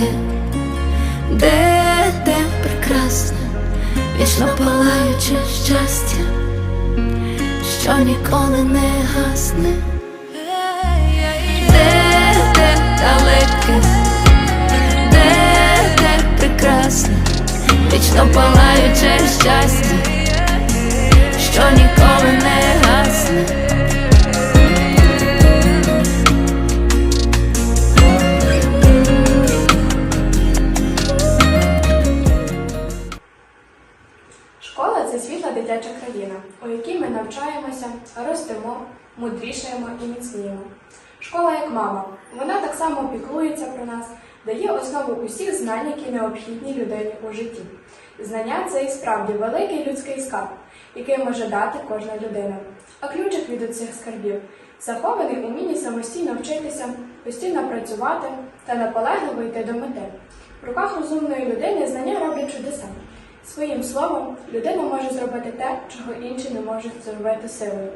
далеке, де де прекрасне, вічно палаюче щастя, що ніколи не гасне, де де далеке, де де прекрасне, вічно палаюче щастя, у якій ми навчаємося, ростемо, мудрішаємо і міцніємо. Школа як мама, вона так само піклується про нас, дає основу усіх знань, які необхідні людині у житті. Знання це і справді великий людський скарб, який може дати кожна людина. А ключик від усіх скарбів захований у вмінні самостійно вчитися, постійно працювати та наполегливо йти до мети. В руках розумної людини знання роблять чудеса. Своїм словом, людина може зробити те, чого інші не можуть зробити силою.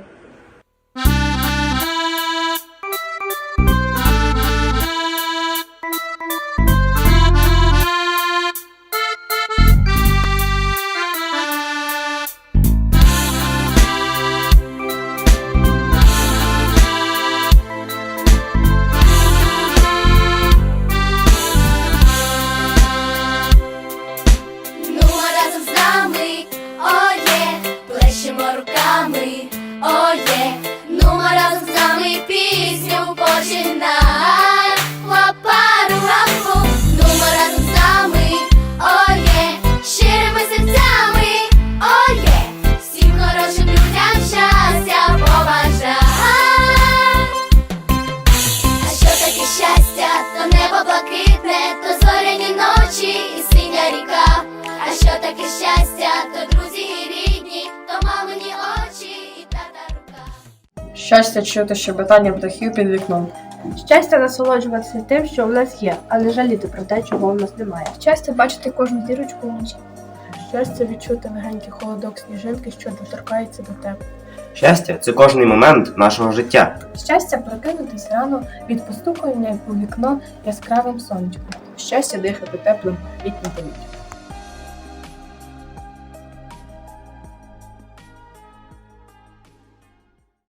З нами, оє, плещемо руками, оє, ну, разом з нами пісню починай. Таке щастя, то друзі і рідні, то мамині очі і тата рука. Щастя чути щебетання птахів під вікном. Щастя насолоджуватися тим, що в нас є, а не жаліти про те, чого в нас немає. Щастя бачити кожну зірочку вночі. Щастя відчути легенький холодок сніжинки, що доторкається до тебе. Щастя це кожний момент нашого життя. Щастя прокинутись рано від постукування у вікно яскравим сонечком. Щастя дихати теплим літнім повітрям.